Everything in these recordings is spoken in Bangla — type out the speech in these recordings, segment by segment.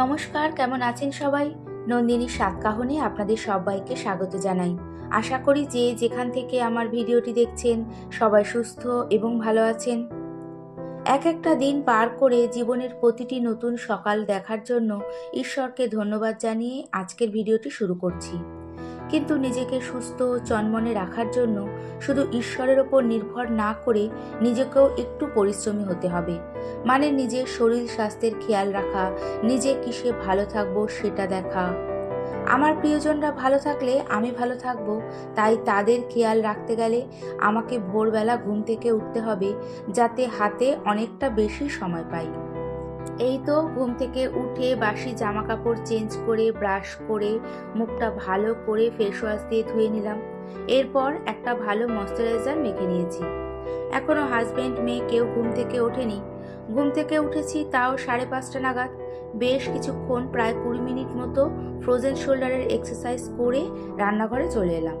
নমস্কার, কেমন আছেন সবাই? নন্দিনী সাতকাহনে আপনাদের সবাইকে স্বাগত জানাই। আশা করি যে যেখান থেকে আমার ভিডিওটি দেখছেন, সবাই সুস্থ এবং ভালো আছেন। এক একটা দিন পার করে জীবনের প্রতিটি নতুন সকাল দেখার জন্য ঈশ্বরকে ধন্যবাদ জানিয়ে আজকের ভিডিওটি শুরু করছি। কিন্তু নিজেকে সুস্থ চনমনে রাখার জন্য শুধু ঈশ্বরের ওপর নির্ভর না করে নিজেকেও একটু পরিশ্রমী হতে হবে। মানে নিজের শরীর স্বাস্থ্যের খেয়াল রাখা, নিজে কিসে ভালো থাকব সেটা দেখা। আমার প্রিয়জনরা ভালো থাকলে আমি ভালো থাকব, তাই তাদের খেয়াল রাখতে গেলে আমাকে ভোরবেলা ঘুম থেকে উঠতে হবে, যাতে হাতে অনেকটা বেশি সময় পাই। এই তো ঘুম থেকে উঠে বাসি জামা কাপড় চেঞ্জ করে, ব্রাশ করে, মুখটা ভালো করে ফেস ওয়াশ দিয়ে ধুয়ে নিলাম। এরপর একটা ভালো ময়শ্চারাইজার মেখে নিয়েছি। এখনও হাজব্যান্ড মেয়ে কেউ ঘুম থেকে ওঠেনি। ঘুম থেকে উঠেছি তাও সাড়ে পাঁচটা নাগাদ। বেশ কিছুক্ষণ, প্রায় কুড়ি মিনিট মতো ফ্রোজেন শোল্ডারের এক্সারসাইজ করে রান্নাঘরে চলে এলাম।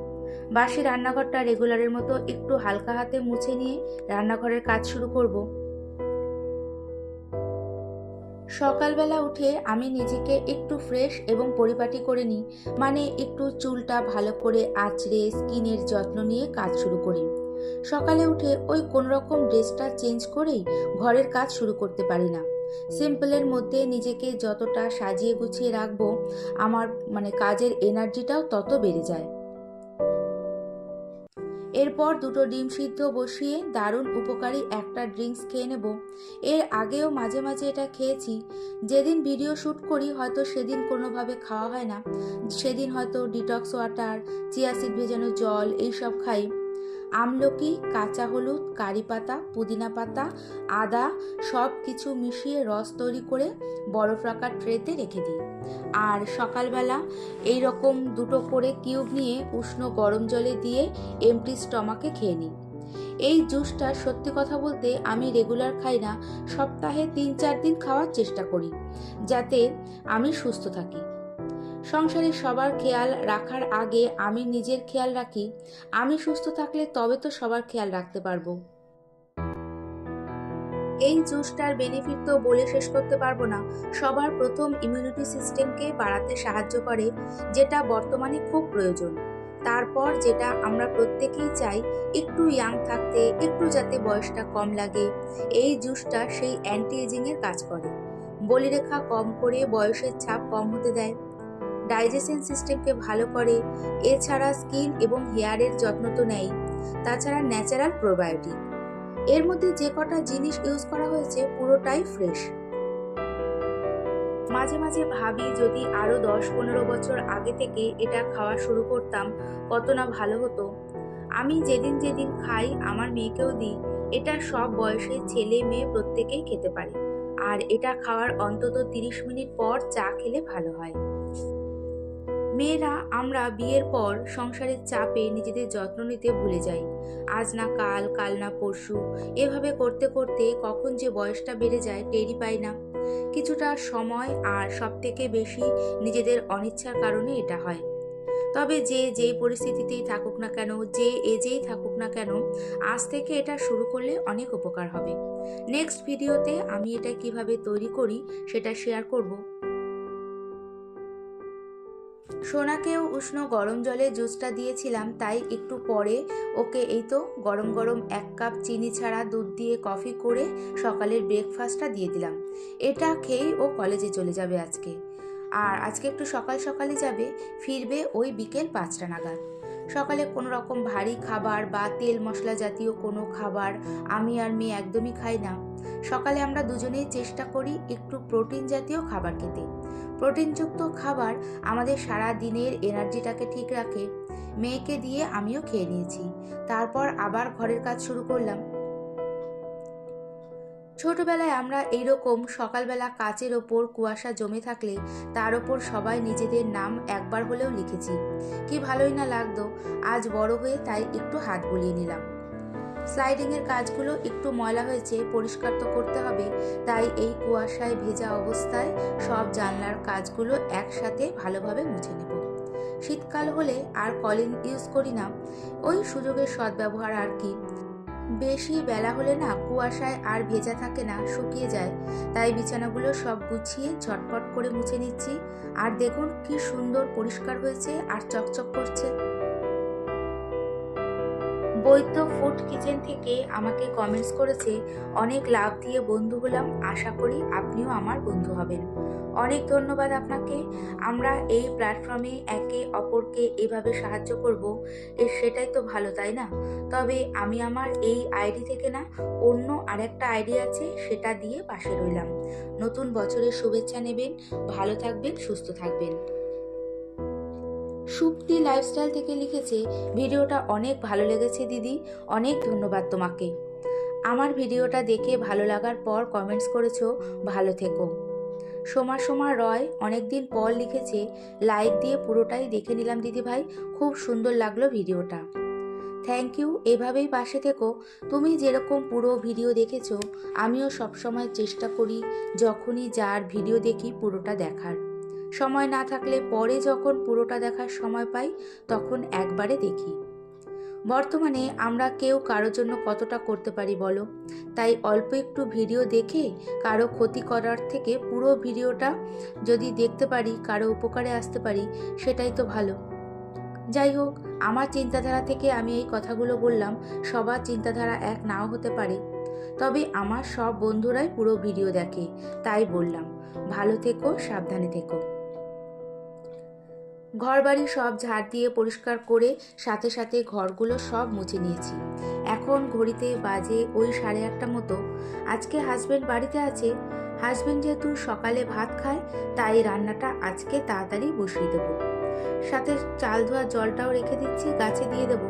বাসি রান্নাঘরটা রেগুলারের মতো একটু হালকা হাতে মুছে নিয়ে রান্নাঘরের কাজ শুরু করব। সকালবেলা উঠে আমি নিজেকে একটু ফ্রেশ এবং পরিপাটি করে নিই। মানে একটু চুলটা ভালো করে আঁচড়ে, স্কিনের যত্ন নিয়ে কাজ শুরু করি। সকালে উঠে ওই কোন রকম ড্রেসটা চেঞ্জ করেই ঘরের কাজ শুরু করতে পারি না। সিম্পলের মধ্যে নিজেকে যতটা সাজিয়ে গুছিয়ে রাখব, আমার মানে কাজের এনার্জিটাও তত বেড়ে যায়। এরপর দুটো ডিম সিদ্ধ বসিয়ে দারুণ উপকারী একটা ড্রিঙ্কস খেয়ে নেব। এর আগেও মাঝে মাঝে এটা খেয়েছি। যেদিন ভিডিও শ্যুট করি, হয়তো সেদিন কোনোভাবে খাওয়া হয় না। সেদিন হয়তো ডিটক্স ওয়াটার চিয়াসিড ভেজানো জল, এইসব খাই। আমলকি, কাঁচা হলুদ, কারি পাতা, পুদিনা পাতা, আদা সব কিছু মিশিয়ে রস তৈরি করে বরফ রাখার ট্রেতে রেখে দিই। আর সকালবেলা এই রকম দুটো করে কিউব নিয়ে উষ্ণ গরম জলে দিয়ে এমটি স্টমাকে খেয়ে নিই। এই জুসটা সত্যি কথা বলতে আমি রেগুলার খাই না, সপ্তাহে তিন চার দিন খাওয়ার চেষ্টা করি, যাতে আমি সুস্থ থাকি। সংসারে সবার খেয়াল রাখার আগে আমি নিজের খেয়াল রাখি। আমি সুস্থ থাকলে তবে তো সবার খেয়াল রাখতে পারব। এই জুসটার বেনিফিট তো বলে শেষ করতে পারব না। সবার প্রথম ইমিউনিটি সিস্টেমকে বাড়াতে সাহায্য করে, যেটা বর্তমানে খুব প্রয়োজন। তারপর যেটা আমরা প্রত্যেকেই চাই, একটু ইয়াং থাকতে, একটু যাতে বয়সটা কম লাগে, এই জুসটা সেই অ্যান্টি এজিংয়ের কাজ করে। বলিরেখা কম করে বয়সের ছাপ কম হতে দেয়। ডাইজেশন সিস্টেমকে ভালো করে, এছাড়া স্কিন এবং হেয়ারের যত্ন তো নেই। তাছাড়া ন্যাচারাল প্রোবায়োটিক। এর মধ্যে যে কটা জিনিস ইউজ করা হয়েছে পুরোটাই ফ্রেশ। মাঝে মাঝে ভাবি যদি আরও দশ পনেরো বছর আগে থেকে এটা খাওয়া শুরু করতাম, কত না ভালো হতো। আমি যেদিন যেদিন খাই, আমার মেয়েকেও দিই, এটা সব বয়সের ছেলে মেয়ে প্রত্যেকেই খেতে পারে। আর এটা খাওয়ার অন্তত তিরিশ মিনিট পর চা খেলে ভালো হয়। মেয়েরা আমরা বিয়ের পর সংসারের চাপে নিজেদের যত্ন নিতে ভুলে যাই। আজ না কাল কাল না পরশু, এভাবে করতে করতে কখন যে বয়সটা বেড়ে যায় টেরি পাই না। কিছুটা সময় আর সব থেকে বেশি নিজেদের অনিচ্ছার কারণে এটা হয়। তবে যে যেই পরিস্থিতিতেই থাকুক না কেন, যে এজেই থাকুক না কেন, আজ থেকে এটা শুরু করলে অনেক উপকার হবে। নেক্সট ভিডিওতে আমি এটা কীভাবে তৈরি করি সেটা শেয়ার করব। সোনাকেও উষ্ণ গরম জলে জুসটা দিয়েছিলাম, তাই একটু পরে ওকে এই তো গরম গরম এক কাপ চিনি ছাড়া দুধ দিয়ে কফি করে সকালের ব্রেকফাস্টটা দিয়ে দিলাম। এটা খেয়েই ও কলেজে চলে যাবে আজকে। আর আজকে একটু সকাল সকালে যাবে, ফিরবে ওই বিকেল পাঁচটা নাগাদ। সকালে কোনো রকম ভারী খাবার বা তেল মশলা জাতীয় কোনো খাবার আমি আর মেয়ে একদমই খাই না। সকালে আমরা দুজনেই চেষ্টা করি একটু প্রোটিন জাতীয় খাবার খেতে। প্রোটিনযুক্ত খাবার আমাদের সারা দিনের এনার্জিটাকে ঠিক রাখে। মেয়েকে দিয়ে আমিও খেয়ে নিয়েছি। তারপর আবার ঘরের কাজ শুরু করলাম। ছোটবেলায় আমরা এইরকম সকালবেলা কাচের ওপর কুয়াশা জমে থাকলে তার ওপর সবাই নিজেদের নাম একবার হলেও লিখেছি। কি ভালোই না লাগতো। আজ বড় হয়ে তাই একটু হাত বুলিয়ে নিলাম। স্লাইডিংয়ের কাজগুলো একটু ময়লা হয়েছে, পরিষ্কার তো করতে হবে। তাই এই কুয়াশায় ভেজা অবস্থায় সব জানলার কাজগুলো একসাথে ভালোভাবে মুছে নেব। শীতকাল হলে আর কলিং ইউজ করি না। ওই সুযোগের সদ্ব্যবহার আর কি। বেশি বেলা হলে না কুয়াশায় আর ভেজা থাকে না, শুকিয়ে যায়। তাই বিছানাগুলো সব গুছিয়ে ঝটপট করে মুছে নিচ্ছি। আর দেখুন কি সুন্দর পরিষ্কার হয়েছে আর চকচক করছে। বৈদ্য ফুড কিচেন থেকে আমাকে কমেন্টস করেছে, অনেক লাভ দিয়ে বন্ধু হলাম, আশা করি আপনিও আমার বন্ধু হবেন। অনেক ধন্যবাদ আপনাকে। আমরা এই প্ল্যাটফর্মে একে অপরকে এভাবে সাহায্য করব, এ সেটাই তো ভালো, তাই না? তবে আমি আমার এই আইডি থেকে না, অন্য আরেকটা আইডি আছে, সেটা দিয়ে পাশে রইলাম। নতুন বছরের শুভেচ্ছা নেবেন, ভালো থাকবেন, সুস্থ থাকবেন। সুপ্তি লাইফস্টাইল থেকে লিখেছে, ভিডিওটা অনেক ভালো লেগেছে দিদি, অনেক ধন্যবাদ তোমাকে। আমার ভিডিওটা দেখে ভালো লাগার পর কমেন্টস করেছ, ভালো থেকো। সোমা সোমা রয় অনেকদিন পর লিখেছে লাইক দিয়ে পুরোটাই দেখে নিলাম দিদি ভাই, খুব সুন্দর লাগল ভিডিওটা। থ্যাংক ইউ এভাবেই পাশে থেকো। তুমি যেরকম পুরো ভিডিও দেখেছ, আমিও সবসময় চেষ্টা করি যখনই যার ভিডিও দেখি পুরোটা দেখার। সময় না থাকলে পরে যখন পুরোটা দেখার সময় পাই, তখন একবারে দেখি। বর্তমানে আমরা কেউ কারোর জন্য কতটা করতে পারি বলো? তাই অল্প একটু ভিডিও দেখে কারও ক্ষতি করার থেকে পুরো ভিডিওটা যদি দেখতে পারি, কারও উপকারে আসতে পারি, সেটাই তো ভালো। যাই হোক, আমার চিন্তাধারা থেকে আমি এই কথাগুলো বললাম, সবার চিন্তাধারা এক নাও হতে পারে। তবে আমার সব বন্ধুরাই পুরো ভিডিও দেখে, তাই বললাম। ভালো থেকো, সাবধানে থেকো। ঘরবাড়ি সব ঝাড় দিয়ে পরিষ্কার করে সাথে সাথে ঘরগুলো সব মুছে নিয়েছি। এখন ঘড়িতে বাজে ওই সাড়ে আটটা মতো। আজকে হাজবেন্ড বাড়িতে আছে। হাজবেন্ড যেহেতু সকালে ভাত খায়, তাই রান্নাটা আজকে তাড়াতাড়ি বসিয়ে দেবো। সাথে চাল ধোয়া জলটাও রেখে দিচ্ছি, গাছে দিয়ে দেবো।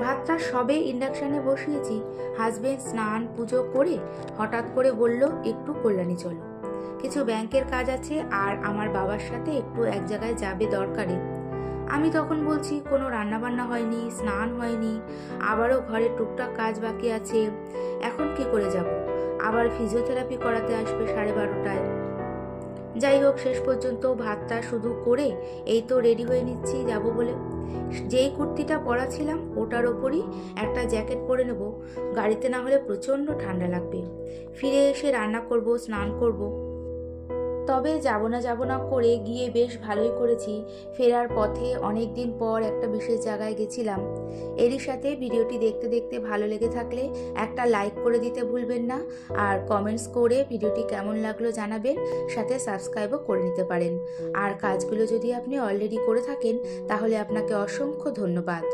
ভাতটা সবে ইন্ডাকশানে বসিয়েছি। হাজবেন্ড স্নান পুজো করে হঠাৎ করে বলল, একটু কল্যাণী চলো। কিছু ব্যাংকের কাজ আছে আর আমার বাবার সাথে একটু এক জায়গায় যাবে দরকারে। আমি তখন বলছি, কোনো রান্নাবান্না হয়নি, স্নান হয়নি, আবারও ঘরে টুকটাক কাজ বাকি আছে, এখন কি করে যাব? আবার ফিজিওথেরাপি করাতে আসবে সাড়ে বারোটায়। যাই হোক, শেষ পর্যন্ত ভাতটা শুধু করে এই তো রেডি হয়ে নিচ্ছি, যাব বলে। যেই কুর্তিটা পরা ছিলাম ওটার ওপরই একটা জ্যাকেট পরে নেব। গাড়িতে না হলে প্রচণ্ড ঠান্ডা লাগবে। ফিরে এসে রান্না করব, স্নান করব। তবে যাব না যাব না করে গিয়ে বেশ ভালোই করেছি। ফেরার পথে অনেক দিন পর একটা বিশেষ জায়গায় গেছিলাম। এরই সাথে ভিডিওটি দেখতে দেখতে ভালো লেগে থাকলে একটা লাইক করে দিতে ভুলবেন না আর কমেন্টস করে ভিডিওটি কেমন লাগল জানাবেন, সাথে সাবস্ক্রাইবও করে নিতে পারেন। আর কাজগুলো যদি আপনি অলরেডি করে থাকেন, তাহলে আপনাকে অসংখ্য ধন্যবাদ।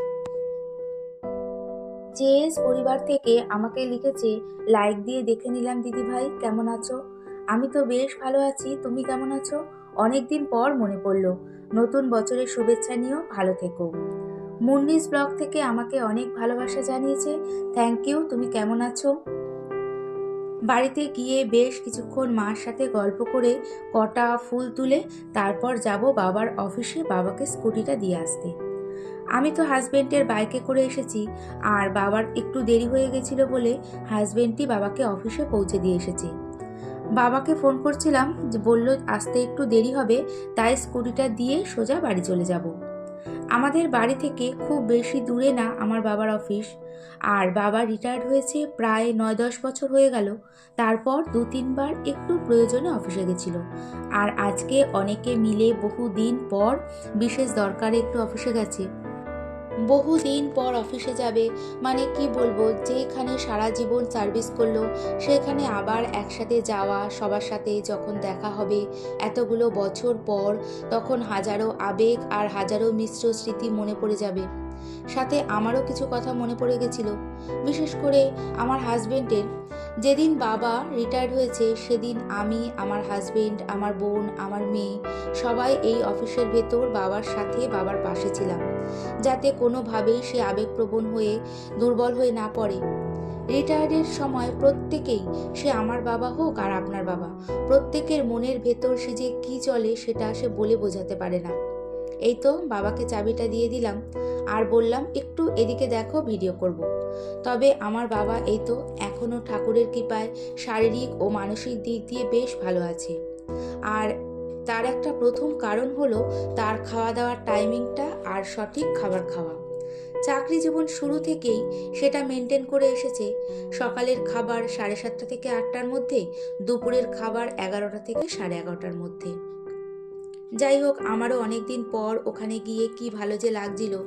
জেএস পরিবার থেকে আমাকে লিখেছে, লাইক দিয়ে দেখে নিলাম দিদি ভাই কেমন আছো? আমি তো বেশ ভালো আছি, তুমি কেমন আছো? অনেকদিন পর মনে পড়ল। নতুন বছরের শুভেচ্ছা নিয়েও ভালো থেকো। মুন্নিস ব্লগ থেকে আমাকে অনেক ভালোবাসা জানিয়েছে। থ্যাংক ইউ তুমি কেমন আছো? বাড়িতে গিয়ে বেশ কিছুক্ষণ মার সাথে গল্প করে কটা ফুল তুলে তারপর যাব বাবার অফিসে বাবাকে স্কুটিটা দিয়ে আসতে। আমি তো হাজবেন্ডের বাইকে করে এসেছি, আর বাবার একটু দেরি হয়ে গেছিল বলে হাজব্যান্ডটি বাবাকে অফিসে পৌঁছে দিয়ে এসেছে। বাবাকে ফোন করছিলাম যে বলল, আসতে একটু দেরি হবে, তাই স্কুটিটা দিয়ে সোজা বাড়ি চলে যাব। আমাদের বাড়ি থেকে খুব বেশি দূরে না আমার বাবার অফিস। আর বাবা রিটায়ার্ড হয়েছে প্রায় নয় দশ বছর হয়ে গেল। তারপর দু তিনবার একটু প্রয়োজনে অফিসে গেছিল। আর আজকে অনেকে মিলে বহু দিন পর বিশেষ দরকারে একটু অফিসে গেছে। বহুদিন পর অফিসে যাবে। মানে কি বলব, যেখানে সারা জীবন সার্ভিস করল, সেখানে আবার একসাথে যাওয়া, সবার সাথে যখন দেখা হবে, এতগুলো বছর পর তখন হাজারো আবেগ আর হাজারো মিশ্র স্মৃতি মনে পড়ে যাবে। সাথে আমারও কিছু কথা মনে পড়ে গেছিল। বিশেষ করে আমার হাজবেন্ডের। যেদিন বাবা রিটায়ার্ড হয়েছে, সেদিন আমি, আমার হাজবেন্ড, আমার বোন, আমার মেয়ে সবাই এই অফিসের ভেতর বাবার সাথে বাবার পাশে ছিলাম। যাতে কোনোভাবেই সে আবেগপ্রবণ হয়ে, দুর্বল হয়ে না পড়ে। রিটায়ার্ডের সময় প্রত্যেকেই সে আমার বাবা হোক আর আপনার বাবা, প্রত্যেকের মনের ভেতর সে যে কী চলে সেটা সে বলে বোঝাতে পারে না। এই তো বাবাকে চাবিটা দিয়ে দিলাম। আর বললাম, একটু এদিকে দেখো, ভিডিও করব। তবে আমার বাবা এই তো এখনও ঠাকুরের কৃপায় শারীরিক ও মানসিক দিক দিয়ে বেশ ভালো আছে। আর তার একটা প্রথম কারণ হলো তার খাওয়া দাওয়ার টাইমিংটা আর সঠিক খাবার খাওয়া। চাকরি জীবন শুরু থেকেই সেটা মেনটেন করে এসেছে। সকালের খাবার সাড়ে সাতটা থেকে আটটার মধ্যে, দুপুরের খাবার এগারোটা থেকে সাড়ে এগারোটার মধ্যে। যাই হোক, আমারও অনেক দিন পর ওখানে গিয়ে কি ভালো যে লাগছিল।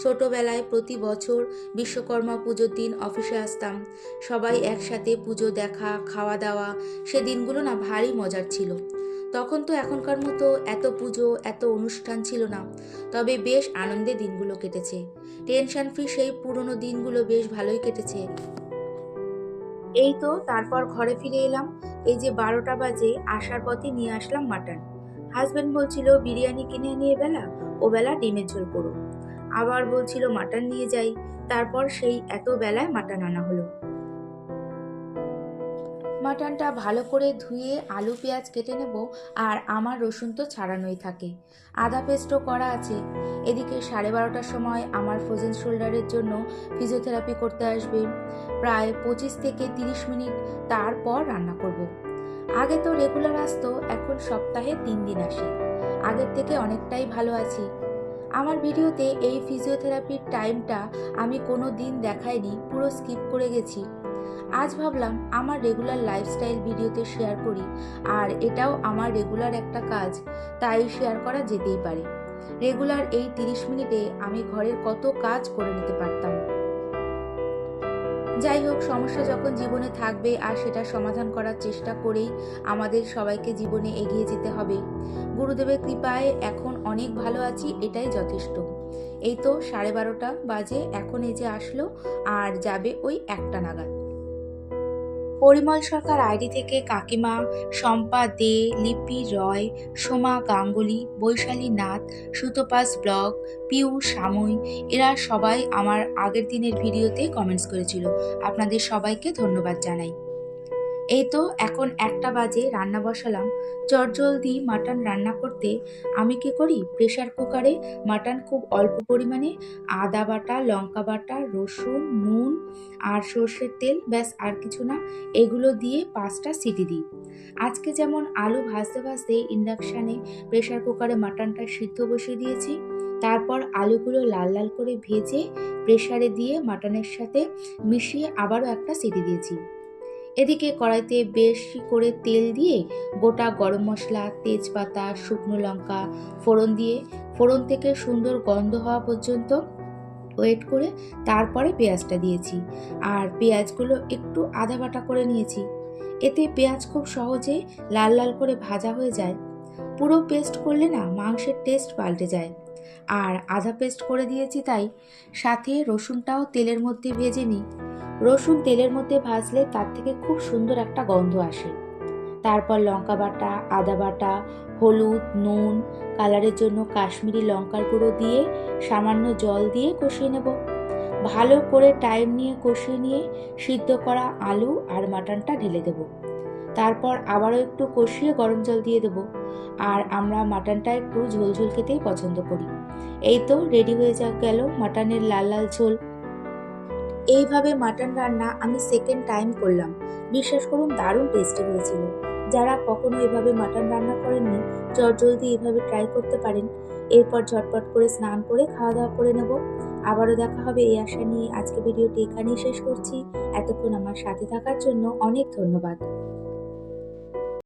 ছোটবেলায় প্রতি বছর বিশ্বকর্মা পুজোর দিন অফিসে আসতাম। সবাই একসাথে পুজো দেখা, খাওয়া দাওয়া, সে দিনগুলো না ভারী মজার ছিল। তখন তো এখনকার মতো এত পুজো, এত অনুষ্ঠান ছিল না। তবে বেশ আনন্দে দিনগুলো কেটেছে। টেনশন ফ্রি সেই পুরনো দিনগুলো বেশ ভালোই কেটেছে। এই তো, তারপর ঘরে ফিরে এলাম। এই যে বারোটা বাজে, আসার পথে নিয়ে আসলাম মাটন। হাজব্যান্ড বলছিল, বিরিয়ানি কিনে নিয়ে বেলা, ও বেলা ডিমের ঝোল করো আবার বলছিল, মাটন নিয়ে যাই। তারপর সেই এত বেলায় মাটন আনা হলো। মাটনটা ভালো করে ধুয়ে আলু, পেঁয়াজ কেটে নেব, আর আমার রসুন তো ছাড়ানোই থাকে। আদা পেস্টও করা আছে। এদিকে সাড়ে বারোটার সময় আমার ফ্রোজেন শোল্ডারের জন্য ফিজিওথেরাপি করতে আসবে। প্রায় পঁচিশ থেকে তিরিশ মিনিট তারপর রান্না করব। আগে তো রেগুলার আসতো, এখন সপ্তাহে তিন দিন আসে। আগের থেকে অনেকটাই ভালো আছি। আমার ভিডিওতে এই ফিজিওথেরাপির টাইমটা আমি কোনো দিন দেখাইনি, পুরো স্কিপ করে গেছি। আজ ভাবলাম আমার রেগুলার লাইফস্টাইল ভিডিওতে শেয়ার করি, আর এটাও আমার রেগুলার একটা কাজ, তাই শেয়ার করা যেতেই পারে। রেগুলার এই তিরিশ মিনিটে আমি ঘরের কত কাজ করে নিতে পারতাম। যাই হোক, সমস্যা যখন জীবনে থাকবে আর সেটা সমাধান করার চেষ্টা করেই আমাদের সবাইকে জীবনে এগিয়ে যেতে হবে। গুরুদেবের কৃপায় এখন অনেক ভালো আছি, এটাই যথেষ্ট। এই তো সাড়ে বারোটা বাজে, এখন এই যে আসলো, আর যাবে ওই একটা নাগাদ। পরিমল সরকার আইডি থেকে কাকিমা, শম্পা দে, লিপি রয়, সোমা গাঙ্গুলি, বৈশালী নাথ, সুতোপাস ব্লগ পিউ সাময় এরা সবাই আমার আগের দিনের ভিডিওতে কমেন্টস করেছিল। আপনাদের সবাইকে ধন্যবাদ জানাই। এই তো এখন একটা বাজে রান্না বসালাম। চটজলদি মাটন রান্না করতে আমি কি করি? প্রেশার কুকারে মাটন খুব অল্প পরিমাণে আদা বাটা, লঙ্কা বাটা, রসুন, নুন আর সর্ষের তেল, ব্যাস আর কিছু না, এগুলো দিয়ে পাঁচটা সিটি দিই। আজকে যেমন আলু ভাজতে ভাজতে ইন্ডাকশানে প্রেশার কুকারে মাটনটা সিদ্ধ বসিয়ে দিয়েছি, তারপর আলুগুলো লাল লাল করে ভেজে প্রেশারে দিয়ে মাটনের সাথে মিশিয়ে আবারও একটা সিটি দিয়েছি। এদিকে কড়াইতে বেশি করে তেল দিয়ে গোটা গরম মশলা, তেজপাতা, শুকনো লঙ্কা, ফোড়ন দিয়ে, ফোড়ন থেকে সুন্দর গন্ধ হওয়া পর্যন্ত ওয়েট করে তারপরে পেঁয়াজটা দিয়েছি। আর পেঁয়াজগুলো একটু আদা বাটা করে নিয়েছি। এতে পেঁয়াজ খুব সহজে লাল লাল করে ভাজা হয়ে যায়। পুরো পেস্ট করলে না মাংসের টেস্ট পাল্টে যায়। আর আধা পেস্ট করে দিয়েছি তাই, সাথে রসুনটাও তেলের মধ্যে ভেজে নিই। রসুন তেলের মধ্যে ভাজলে তার থেকে খুব সুন্দর একটা গন্ধ আসে। তারপর লঙ্কা বাটা, আদা বাটা, হলুদ, নুন, কালারের জন্য কাশ্মীরি লঙ্কার গুঁড়ো দিয়ে সামান্য জল দিয়ে কষিয়ে নেব। ভালো করে টাইম নিয়ে কষিয়ে নিয়ে সিদ্ধ করা আলু আর মাটনটা ঢেলে দেব। তারপর আবারও একটু কষিয়ে গরম জল দিয়ে দেব। আর আমরা মাটনটা একটু ঝোল ঝোল খেতেই পছন্দ করি। এই তো রেডি হয়ে যা গেল মাটনের লাল লাল ঝোল। এইভাবে মাটন রান্না আমি সেকেন্ড টাইম করলাম। বিশ্বাস করুন, দারুণ টেস্টি হয়েছিল। যারা কখনো এভাবে মাটন রান্না করেননি জলদি এভাবে ট্রাই করতে পারেন। এরপর ঝটপট করে স্নান করে খাওয়া দাওয়া করে নেব। আবারও দেখা হবে এই আশা নিয়ে। আজকে ভিডিওটি এখানেই শেষ করছি। এতক্ষণ আমার সাথে থাকার জন্য অনেক ধন্যবাদ।